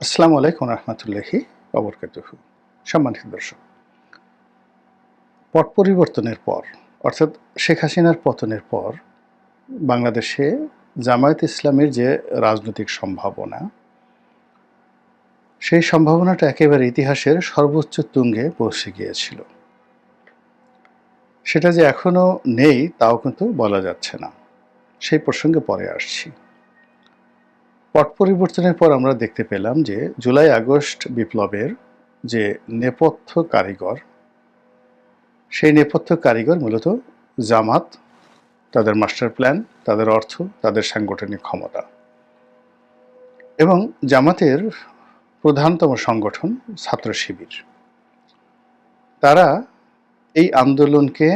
আসসালামু আলাইকুম রহমতুল্লাহি অবরকাতুহু সম্মানিত দর্শক, পট পরিবর্তনের পর, অর্থাৎ শেখ হাসিনার পতনের পর, বাংলাদেশে জামায়াত ইসলামের যে রাজনৈতিক সম্ভাবনা, সেই সম্ভাবনাটা একেবারে ইতিহাসের সর্বোচ্চ তুঙ্গে পৌঁছে গিয়েছিল। সেটা যে এখনও নেই, তাও কিন্তু বলা যাচ্ছে না। সেই প্রসঙ্গে পরে আসছি। পট পরিবর্তনের পর আমরা দেখতে পেলাম যে জুলাই আগস্ট বিপ্লবের যে নেপথ্য কারিগর, সেই নেপথ্য কারিগর মূলত জামাত, তাদের মাস্টার প্ল্যান, তাদের অর্থ, তাদের সাংগঠনিক ক্ষমতা। এবং জামাতের প্রধানতম সংগঠন ছাত্র শিবির। তারা এই আন্দোলনকে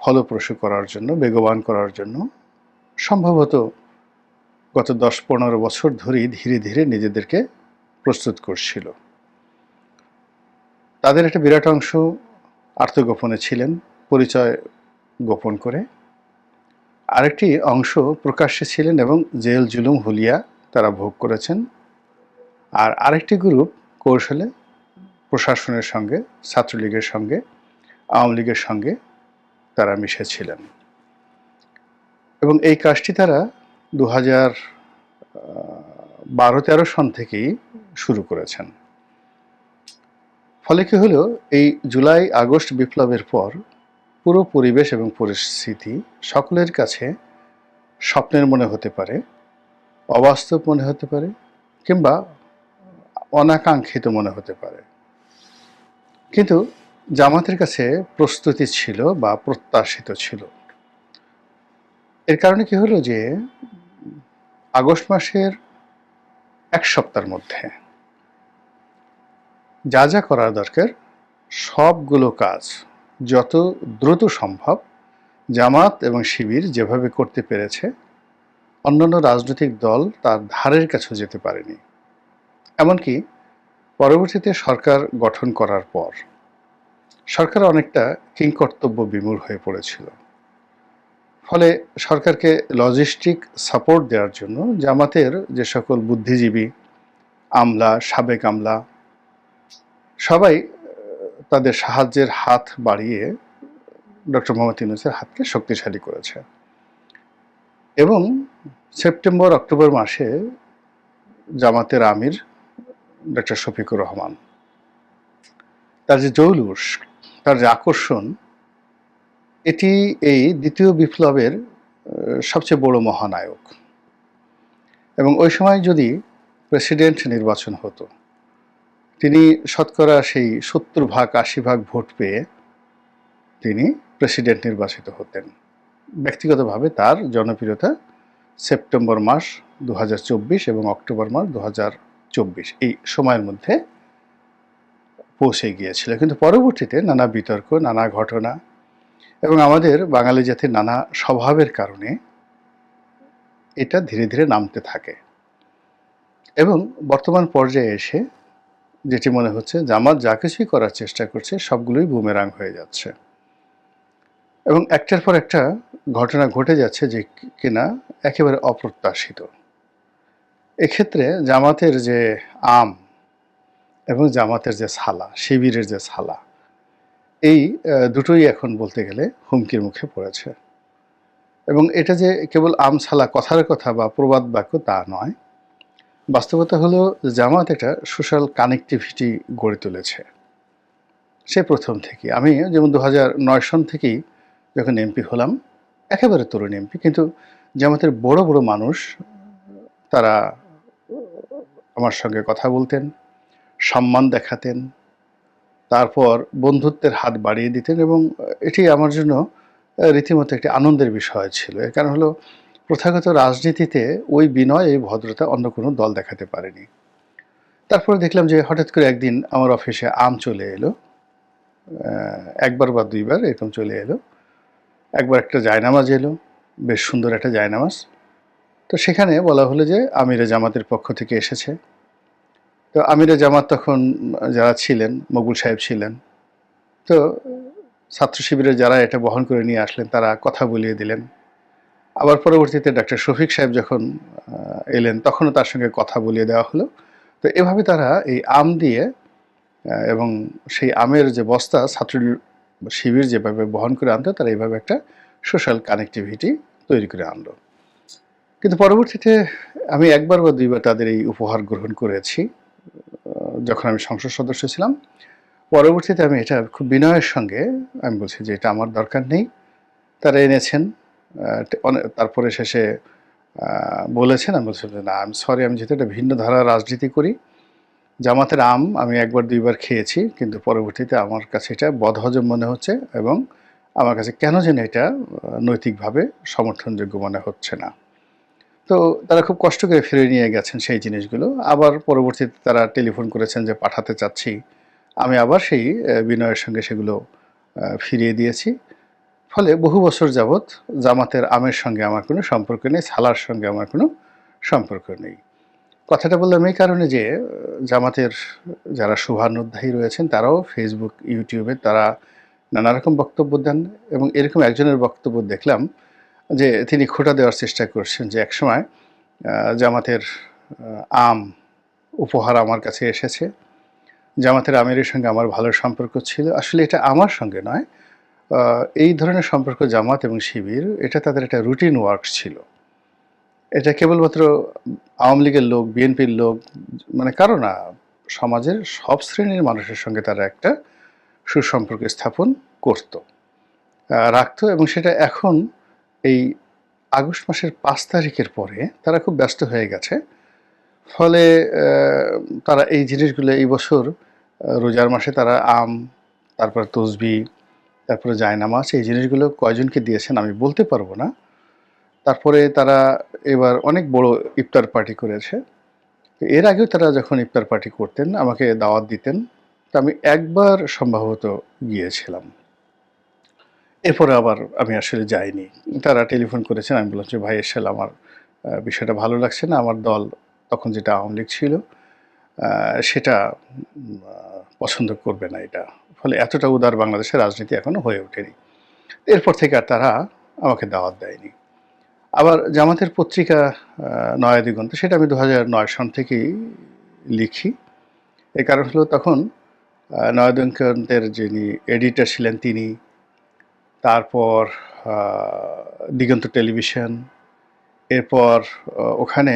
ফলপ্রসূ করার জন্য, বেগবান করার জন্য সম্ভবত গত দশ পনেরো বছর ধরেই ধীরে ধীরে নিজেদেরকে প্রস্তুত করছিল। তাদের একটা বিরাট অংশ আত্মগোপনে ছিলেন, পরিচয় গোপন করে। আরেকটি অংশ প্রকাশ্যে ছিলেন এবং জেল, জুলুম, হুলিয়া তারা ভোগ করেছেন। আর আরেকটি গ্রুপ কৌশলে প্রশাসনের সঙ্গে, ছাত্রলীগের সঙ্গে, আওয়ামী লীগের সঙ্গে তারা মিশেছিলেন। এবং এই কাজটি তারা দু হাজার বারো তেরো সন থেকেই শুরু করেছেন। ফলে কি হলো? এই জুলাই, আগস্ট বিপ্লবের পর পুরো পরিবেশ এবং পরিস্থিতি সকলের কাছে স্বপ্নের মনে হতে পারে, অবাস্তব মনে হতে পারে, কিংবা অনাকাঙ্ক্ষিত মনে হতে পারে। কিন্তু জামাতের কাছে প্রস্তুতি ছিল বা প্রত্যাশিত ছিল। এর কারণে কি হলো যে আগস্ট মাসের এক সপ্তাহের মধ্যে। যা যা করার দরকার, সবগুলো কাজ যত দ্রুত সম্ভব জামাত এবং শিবির যেভাবে করতে পেরেছে, অন্যান্য রাজনৈতিক দল তার ধারের কাছেও যেতে পারেনি। এমনকি পরবর্তীতে সরকার গঠন করার পর, সরকার অনেকটা কিংকর্তব্য বিমূল হয়ে পড়েছিল। ফলে সরকারকে লজিস্টিক সাপোর্ট দেওয়ার জন্য জামাতের যে সকল বুদ্ধিজীবী, আমলা, সাবেক আমলা, সবাই তাদের সাহায্যের হাত বাড়িয়ে ডক্টর মোহাম্মদ ইউনুসের হাতকে শক্তিশালী করেছে। এবং সেপ্টেম্বর, অক্টোবর মাসে জামাতের আমির ডক্টর শফিকুর রহমান, তার যে জৌলুস, তার যে আকর্ষণ এটি এই দ্বিতীয় বিপ্লবের সবচেয়ে বড় মহানায়ক। এবং ওই সময় যদি প্রেসিডেন্ট নির্বাচন হতো, তিনি শতকরা সেই সত্তর ভাগ, আশি ভাগ ভোট পেয়ে তিনি প্রেসিডেন্ট নির্বাচিত হতেন। ব্যক্তিগতভাবে তার জনপ্রিয়তা সেপ্টেম্বর মাস দু হাজার চব্বিশ এবং অক্টোবর মাস দু হাজার চব্বিশ, এই সময়ের মধ্যে পৌঁছে গিয়েছিল। কিন্তু পরবর্তীতে নানা বিতর্ক, নানা ঘটনা এবং আমাদের বাঙালি জাতির নানা স্বভাবের কারণে এটা ধীরে ধীরে নামতে থাকে। এবং বর্তমান পর্যায়ে এসে যেটি মনে হচ্ছে জামাত যা কিছুই করার চেষ্টা করছে, সবগুলোই বুমেরাং হয়ে যাচ্ছে। এবং একটার পর একটা ঘটনা ঘটে যাচ্ছে যে কিনা একেবারে অপ্রত্যাশিত। এক্ষেত্রে জামাতের যে আম এবং জামাতের যে সালা, শিবিরের যে সালা এই দুটোই এখন বলতে গেলে হুমকির মুখে পড়েছে। এবং এটা যে কেবল আমছালা কথার কথা বা প্রবাদ বাক্য তা নয়, বাস্তবতা হলো জামাত একটা সোশ্যাল কানেকটিভিটি গড়ে তুলেছে। সে প্রথম থেকে। আমি যেমন দু হাজার নয় সন থেকেই যখন এমপি হলাম, একেবারে তরুণ এমপি, কিন্তু জামাতের বড় বড় মানুষ, তারা আমার সঙ্গে কথা বলতেন, সম্মান দেখাতেন তারপর বন্ধুত্বের হাত বাড়িয়ে দিতেন এবং এটি আমার জন্য রীতিমতো একটি আনন্দের বিষয় ছিল। এর কারণ হলো, প্রথাগত রাজনীতিতে ওই বিনয়, এই ভদ্রতা অন্য কোনো দল দেখাতে পারেনি। তারপরে দেখলাম যে হঠাৎ করে একদিন আমার অফিসে আম চলে এলো। একবার বা দুইবার এরকম চলে এলো। একবার একটা জায়নামাজ এলো, বেশ সুন্দর একটা জায়নামাজ। তো সেখানে বলা হলো যে আমিরে জামাতের পক্ষ থেকে এসেছে। তো আমিরে জামাত তখন যারা ছিলেন, মকবুল সাহেব ছিলেন, তো ছাত্র শিবিরে যারা এটা বহন করে নিয়ে আসলেন, তারা কথা বলিয়ে দিলেন। আবার পরবর্তীতে ডাক্তার শফিক সাহেব যখন এলেন, তখনও তার সঙ্গে কথা বলিয়ে দেওয়া হলো। তো এভাবে তারা এই আম দিয়ে এবং সেই আমের যে বস্তা, ছাত্র শিবির যেভাবে বহন করে আনতো, তারা এইভাবে একটা সোশ্যাল কানেক্টিভিটি তৈরি করে আনলো। কিন্তু পরবর্তীতে আমি একবার বা দুইবার তাদের এই উপহার গ্রহণ করেছি। যখন আমি সংসদ সদস্য ছিলাম, পরবর্তীতে আমি এটা খুব বিনয়ের সঙ্গে আমি বলছি যে এটা আমার দরকার নেই। তারা এনেছেন তারপরে শেষে বলেছেন, আমি বলছি না, আমি সরি আমি যেহেতু একটা ভিন্ন ধারার রাজনীতি করি, জামাতের আম আমি একবার, দুইবার খেয়েছি, কিন্তু পরবর্তীতে আমার কাছে এটা বদহজম মনে হচ্ছে এবং আমার কাছে কেন যেন এটা নৈতিকভাবে সমর্থনযোগ্য মনে হচ্ছে না। তো তারা খুব কষ্ট করে ফিরে নিয়ে গেছেন সেই জিনিসগুলো। আবার পরবর্তীতে তারা টেলিফোন করেছেন যে, পাঠাতে চাচ্ছি। আমি আবার সেই বিনয়ের সঙ্গে সেগুলো ফিরিয়ে দিয়েছি। ফলে বহু বছর যাবৎ জামাতের আমের সঙ্গে আমার কোনো সম্পর্ক নেই, ছালার সঙ্গে আমার কোনো সম্পর্ক নেই। কথাটা বললাম এই কারণে যে, জামাতের যারা শুভানুধ্যায়ী রয়েছেন, তারাও ফেসবুক ইউটিউবে তারা নানা রকম বক্তব্য দেন এবং এরকম একজনের বক্তব্য দেখলাম যে তিনি খোটা দেওয়ার চেষ্টা করছেন যে একসময় জামাতের আম উপহার আমার কাছে এসেছে। জামাতের আমিরের সঙ্গে আমার ভালো সম্পর্ক ছিল। আসলে এটা আমার সঙ্গে নয়। এই ধরনের সম্পর্ক জামাত এবং শিবির, এটা তাদের একটা রুটিন ওয়ার্ক ছিল। এটা কেবলমাত্র আওয়ামী লীগের লোক, বিএনপির লোক মানে কারও না, সমাজের সব শ্রেণির মানুষের সঙ্গে তারা একটা সুসম্পর্ক স্থাপন করত রাখত এবং সেটা এখন এই আগস্ট মাসের পাঁচ তারিখের পরে তারা খুব ব্যস্ত হয়ে গেছে। ফলে তারা এই জিনিসগুলো এই বছর রোজার মাসে তারা আম, তারপর তসবি, তারপরে জায়নামাজ এই জিনিসগুলো কয়জনকে দিয়েছেন আমি বলতে পারব না। তারপরে তারা এবার অনেক বড় ইফতার পার্টি করেছে। এর আগেও তারা যখন ইফতার পার্টি করতেন, আমাকে দাওয়াত দিতেন, তো আমি একবার সম্ভবত গিয়েছিলাম। এরপরে আবার আমি আসলে যাইনি। তারা টেলিফোন করেছেন, আমি বললাম যে, ভাই, এসেল, আমার বিষয়টা ভালো লাগছে না। আমার দল তখন যেটা আওয়ামী লীগ ছিল সেটা পছন্দ করবে না এটা। ফলে এতটা উদার বাংলাদেশের রাজনীতি এখনও হয়ে ওঠেনি। এরপর থেকে আর তারা আমাকে দাওয়াত দেয়নি। আবার জামাতের পত্রিকা নয়া দিগন্ত, সেটা আমি দু নয় সন থেকেই লিখি। এর কারণ হলো তখন নয়া দিগন্তের যিনি এডিটর ছিলেন তিনি তারপর দিগন্ত টেলিভিশন এরপর ওখানে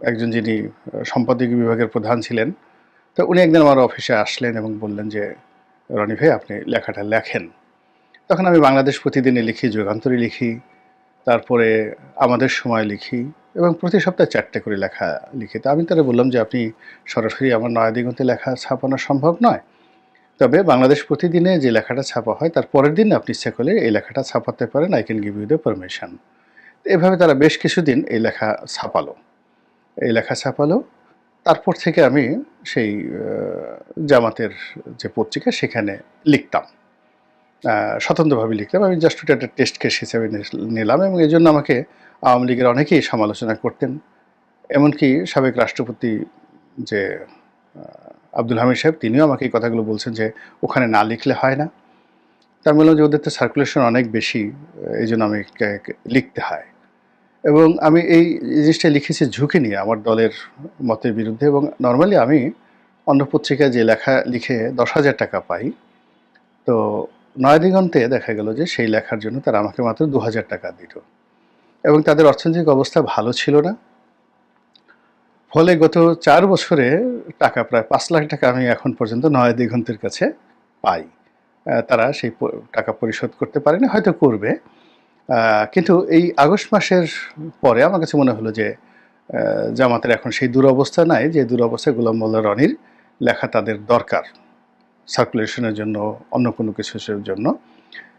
একজন যিনি আহ, সম্পাদকীয় বিভাগের প্রধান ছিলেন তো উনি একদিন আমার অফিসে আসলেন এবং বললেন যে রনি ভাই আপনি লেখাটা লেখেন। তখন আমি বাংলাদেশ প্রতিদিনে লিখি যুগান্তরে লিখি তারপরে আমাদের সময় লিখি এবং প্রতি সপ্তাহে চারটে করে লেখা লিখি। তো আমি তারা বললাম যে আপনি সরাসরি আমার নয়া দিগন্তে লেখা ছাপানো সম্ভব নয়? তবে বাংলাদেশ প্রতিদিনে যে লেখাটা ছাপা হয়, তার পরের দিন আপনি ইচ্ছা করলে এই লেখাটা ছাপাতে পারেন। I can give you the permission এভাবে তারা বেশ কিছুদিন এই লেখা ছাপালো। এই লেখা ছাপালো। তারপর থেকে আমি সেই জামাতের যে পত্রিকা, সেখানে লিখতাম। স্বতন্ত্রভাবে লিখতাম। আমি জাস্ট ওটা একটা টেস্ট কেস হিসেবে নিলাম এবং এই জন্য আমাকে আওয়ামী লীগের অনেকেই সমালোচনা করতেন। এমনকি সাবেক রাষ্ট্রপতি যে আব্দুল হামিদ সাহেব, তিনিও আমাকে এই কথাগুলো বলছেন যে ওখানে না লিখলে হয় না। তার বললাম যে ওদের তো সার্কুলেশন অনেক বেশি, এই জন্য আমি লিখতে হয়। এবং আমি এই জিনিসটা লিখেছি ঝুঁকি নিয়ে আমার দলের মতের বিরুদ্ধে এবং নর্মালি আমি অন্য পত্রিকায় যে লেখা লিখে দশ হাজার টাকা পাই, তো নয়াদিগন্তে দেখা গেল যে সেই লেখার জন্য তারা আমাকে মাত্র দু হাজার টাকা দিল। এবং তাদের অর্থনৈতিক অবস্থা ভালো ছিল না। ফলে গত চার বছরে টাকা প্রায় পাঁচ লাখ টাকা আমি এখন পর্যন্ত নয়া দিগন্তের কাছে পাই। তারা সেই টাকা পরিশোধ করতে পারেনি, হয়তো করবে। কিন্তু এই আগস্ট মাসের পরে আমার কাছে মনে হলো যে জামাতের এখন সেই দুরবস্থা নাই, যে দুরবস্থায় গোলাম মোল্লা রনির লেখা তাদের দরকার সার্কুলেশনের জন্য, অন্য কোনো কিছুর জন্য।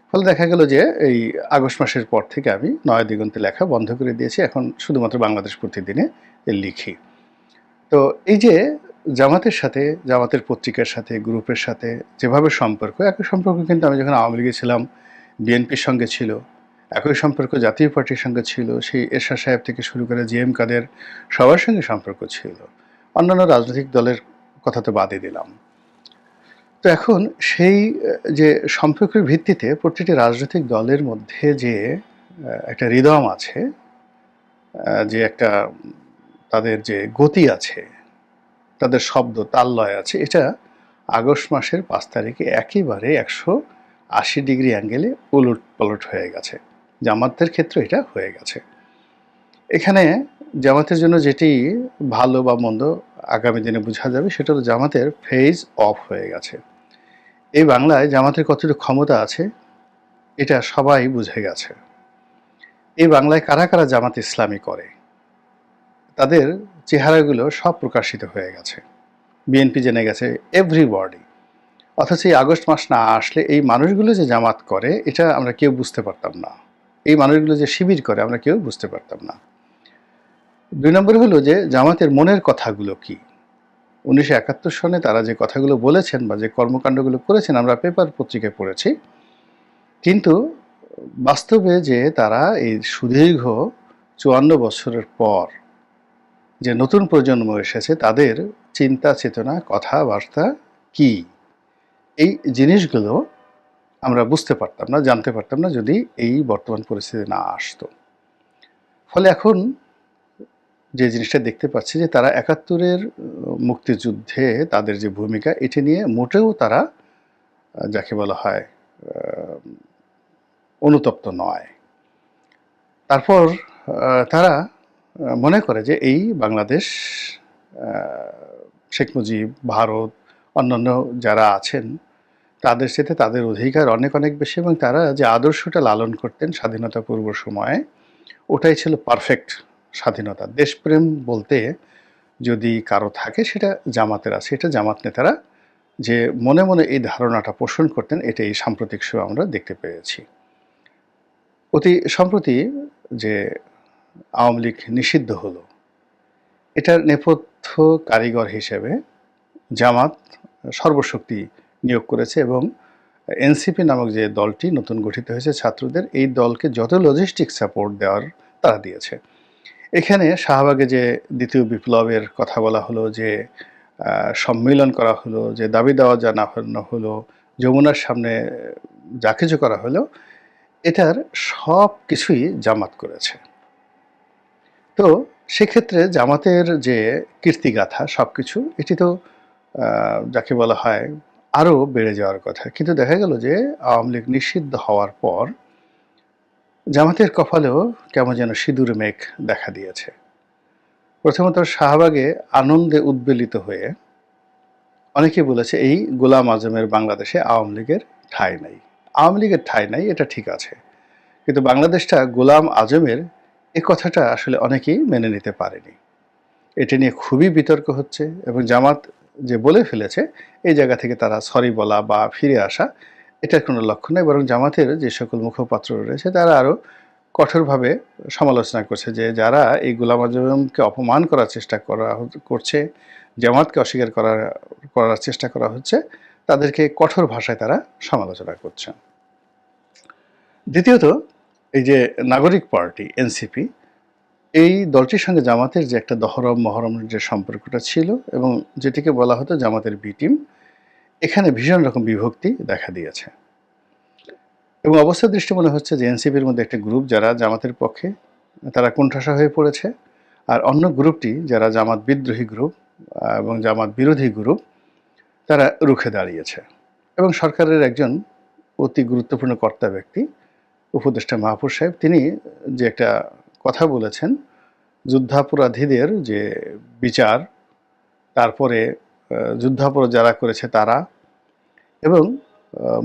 ফলে দেখা গেল যে এই আগস্ট মাসের পর থেকে আমি নয়া দিগন্তে লেখা বন্ধ করে দিয়েছি, এখন শুধুমাত্র বাংলাদেশ প্রতিদিনে লিখি। তো এই যে জামাতের সাথে, জামাতের পত্রিকার সাথে, গ্রুপের সাথে যেভাবে সম্পর্ক, একই সম্পর্ক কিন্তু আমি যখন আওয়ামী লীগে ছিলাম, বিএনপির সঙ্গে ছিল, একই সম্পর্ক জাতীয় পার্টির সঙ্গে ছিল, সেই এরশাদ সাহেব থেকে শুরু করে জি এম কাদের সবার সঙ্গে সম্পর্ক ছিল। অন্যান্য রাজনৈতিক দলের কথা তো বাদই দিলাম। তো এখন সেই, যে সম্পর্কের ভিত্তিতে প্রতিটি রাজনৈতিক দলের মধ্যে যে একটা হৃদয় আছে যে একটা তাদের যে গতি আছে, তাদের শব্দ তাল লয় আছে, এটা আগস্ট মাসের পাঁচ তারিখে একেবারে একশো আশি ডিগ্রি অ্যাঙ্গেলে উলট পালট হয়ে গেছে। জামাতের ক্ষেত্রে এটা হয়ে গেছে। এখানে জামাতের জন্য যেটি ভালো বা মন্দ আগামী দিনে বোঝা যাবে, সেটা হলো জামাতের ফেজ অফ হয়ে গেছে। এই বাংলায় জামাতের কতটুকু ক্ষমতা আছে, এটা সবাই বুঝে গেছে। এই বাংলায় কারা কারা জামাত ইসলামী করে? তাদের চেহারাগুলো সব প্রকাশিত হয়ে গেছে। বিএনপি জেনে গেছে এভরিবডি অথচ এই আগস্ট মাস না আসলে এই মানুষগুলো যে জামাত করে, এটা আমরা কেউ বুঝতে পারতাম না। এই মানুষগুলো যে শিবির করে, আমরা কেউ বুঝতে পারতাম না। দুই নম্বর হলো যে জামাতের মনের কথাগুলো কি? উনিশশো একাত্তর সনে তারা যে কথাগুলো বলেছেন বা যে কর্মকাণ্ডগুলো করেছেন, আমরা পেপার পত্রিকায় পড়েছি। কিন্তু বাস্তবে যে তারা এই সুদীর্ঘ চুয়ান্ন বছরের পর যে নতুন প্রজন্ম এসেছে, তাদের চিন্তা, চেতনা, কথাবার্তা কি? এই জিনিসগুলো আমরা বুঝতে পারতাম না, জানতে পারতাম না যদি এই বর্তমান পরিস্থিতি না আসতো। ফলে এখন যে জিনিসটা দেখতে পাচ্ছি যে তারা একাত্তরের মুক্তিযুদ্ধে তাদের যে ভূমিকা, এটি নিয়ে মোটেও তারা, যাকে বলা হয় অনুতপ্ত নয়। তারপর তারা মনে করে যে এই বাংলাদেশ শেখ মুজিব, ভারত, অন্যান্য যারা আছেন, তাদের সাথে তাদের অধিকার অনেক অনেক বেশি এবং তারা যে আদর্শটা লালন করতেন স্বাধীনতা পূর্ব সময়ে, ওটাই ছিল পারফেক্ট স্বাধীনতা। দেশপ্রেম বলতে যদি কারও থাকে, সেটা জামাতের আছে, এটা জামাত নেতারা যে মনে মনে এই ধারণাটা পোষণ করতেন, এটা এই সাম্প্রতিক শো আমরা দেখতে পেয়েছি। অতি সম্প্রতি যে আওয়ামী লীগ নিষিদ্ধ হলো। এটার নেপথ্য কারিগর হিসেবে জামাত সর্বশক্তি নিয়োগ করেছে এবং এনসিপি নামক যে দলটি নতুন গঠিত হয়েছে, ছাত্রদের এই দলকে যত লজিস্টিক সাপোর্ট দেওয়ার তারা দিয়েছে। এখানে শাহবাগে যে দ্বিতীয় বিপ্লবের কথা বলা হলো, যে সম্মেলন করা হলো, যে দাবি দেওয়া জানানো হলো, যমুনার সামনে যা কিছু করা হলো, এটার সব কিছুই জামাত করেছে। তো সেক্ষেত্রে জামাতের যে কীর্তিগাথা সব কিছু এটি তো যাকে বলা হয় আরও বেড়ে যাওয়ার কথা। কিন্তু দেখা গেল যে আওয়ামী লীগ নিষিদ্ধ হওয়ার পর জামাতের কপালেও কেমন যেন সিঁদুর মেঘ দেখা দিয়েছে। প্রথমত শাহবাগে আনন্দে উদ্বেলিত হয়ে অনেকে বলেছে, এই গোলাম আজমের বাংলাদেশে আওয়ামী লীগের ঠাঁই নাই। আওয়ামী লীগের ঠাঁই নাই, এটা ঠিক আছে। কিন্তু বাংলাদেশটা গোলাম আজমের এ কথাটা আসলে অনেকেই মেনে নিতে পারেনি। এটা নিয়ে খুবই বিতর্ক হচ্ছে এবং জামাত যে বলে ফেলেছে, এই জায়গা থেকে তারা সরি বলা বা ফিরে আসা, এটার কোনো লক্ষ্য নেই। বরং জামাতের যে সকল মুখপাত্র রয়েছে, তারা আরও কঠোরভাবে সমালোচনা করছে যে যারা এই গোলাম আজমকে অপমান করার চেষ্টা করা করছে, জামাতকে অস্বীকার করার করার চেষ্টা করা হচ্ছে, তাদেরকে কঠোর ভাষায় তারা সমালোচনা করছেন। দ্বিতীয়ত এই যে নাগরিক পার্টি, এনসিপি, এই দলটির সঙ্গে জামাতের যে একটা দহরম মহরমের যে সম্পর্কটা ছিল এবং যেটিকে বলা হতো জামাতের বি টিম, এখানে ভীষণ রকম বিভক্তি দেখা দিয়েছে। এবং অবস্থার দৃষ্টি মনে হচ্ছে যে এনসিপির মধ্যে একটা গ্রুপ যারা জামাতের পক্ষে, তারা কোণঠাসা হয়ে পড়েছে। আর অন্য গ্রুপটি যারা জামাত বিদ্রোহী গ্রুপ এবং জামাত বিরোধী গ্রুপ, তারা রুখে দাঁড়িয়েছে। এবং সরকারের একজন অতি গুরুত্বপূর্ণ কর্তা ব্যক্তি উপদেষ্টা মাহফুজ সাহেব, তিনি যে একটা কথা বলেছেন, যুদ্ধাপরাধীদের যে বিচার, তারপরে যুদ্ধাপরাধ যারা করেছে তারা, এবং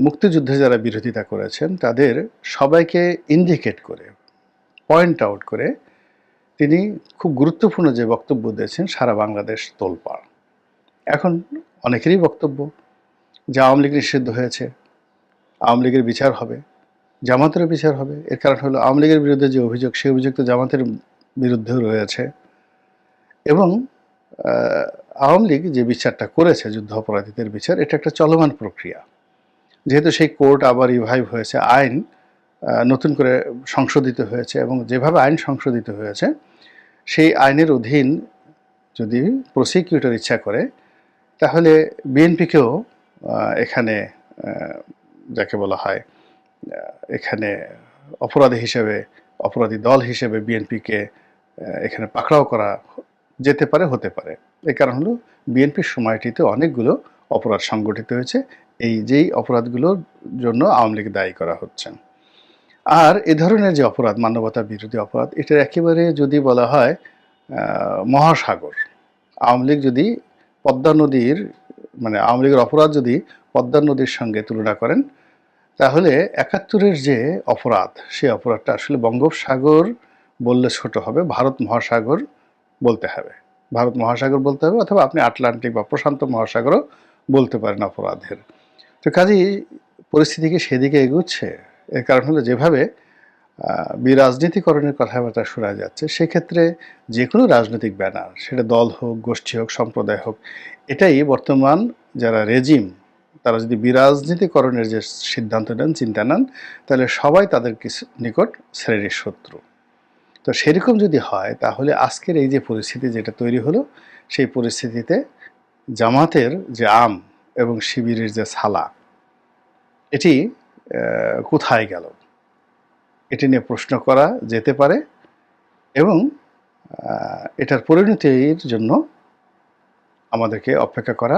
মুক্তিযুদ্ধে যারা বিরোধিতা করেছেন, তাদের সবাইকে ইন্ডিকেট করে পয়েন্ট আউট করে, তিনি খুব গুরুত্বপূর্ণ যে বক্তব্য দিয়েছেন, সারা বাংলাদেশ তোলপাড়। এখন অনেকেরই বক্তব্য যে আওয়ামী লীগ নিষিদ্ধ হয়েছে, আওয়ামী লীগের বিচার হবে। জামাতেরও বিচার হবে। এর কারণ হলো আওয়ামী লীগের বিরুদ্ধে যে অভিযোগ, সেই অভিযোগ তো জামাতের বিরুদ্ধেও রয়েছে। এবং আওয়ামী লীগ যে বিচারটা করেছে, যুদ্ধ অপরাধীদের বিচার, এটা একটা চলমান প্রক্রিয়া। যেহেতু সেই কোর্ট আবার রিভাইভ হয়েছে, আইন নতুন করে সংশোধিত হয়েছে এবং যেভাবে আইন সংশোধিত হয়েছে, সেই আইনের অধীন যদি প্রসিকিউটর ইচ্ছা করে, তাহলে বিএনপিকেও এখানে যাকে বলা হয় এখানে অপরাধী হিসেবে, অপরাধী দল হিসেবে বিএনপিকে এখানে পাকড়াও করা যেতে পারে, হতে পারে। এর কারণ হলো বিএনপির সময়টিতে অনেকগুলো অপরাধ সংগঠিত হয়েছে। এই যেই অপরাধগুলোর জন্য আওয়ামী লীগ দায়ী করা হচ্ছে আর এ ধরনের যে অপরাধ, মানবতা বিরোধী অপরাধ, এটার একেবারে যদি বলা হয় মহাসাগর। আওয়ামী লীগ যদি পদ্মা নদীর মানে আওয়ামী লীগের অপরাধ যদি পদ্মা নদীর সঙ্গে তুলনা করেন তাহলে একাত্তরের যে অপরাধ, সেই অপরাধটা আসলে বঙ্গোপসাগর বললে ছোট হবে, ভারত মহাসাগর বলতে হবে। ভারত মহাসাগর বলতে হবে অথবা আপনি আটলান্টিক বা প্রশান্ত মহাসাগরও বলতে পারেন অপরাধের। তো কাজেই পরিস্থিতিকে সেদিকে এগুচ্ছে? এর কারণ হলো যেভাবে বিরাজনীতিকরণের কথাবার্তা শোনা যাচ্ছে, সেক্ষেত্রে যে কোনো রাজনৈতিক ব্যানার, সেটা দল হোক, গোষ্ঠী হোক, সম্প্রদায় হোক, এটাই বর্তমান যারা রেজিম তারা যদি বিরাজনীতিকরণের যে সিদ্ধান্ত নেন, চিন্তা নেন, তাহলে সবাই তাদের নিকট শ্রেণির শত্রু। তো সেরকম যদি হয়, তাহলে আজকের এই যে পরিস্থিতি যেটা তৈরি হলো, সেই পরিস্থিতিতে জামাতের যে আম এবং শিবিরের যে ছালা এটি কোথায় গেল? এটি নিয়ে প্রশ্ন করা যেতে পারে এবং এটার পরিণতির জন্য আমাদেরকে অপেক্ষা করা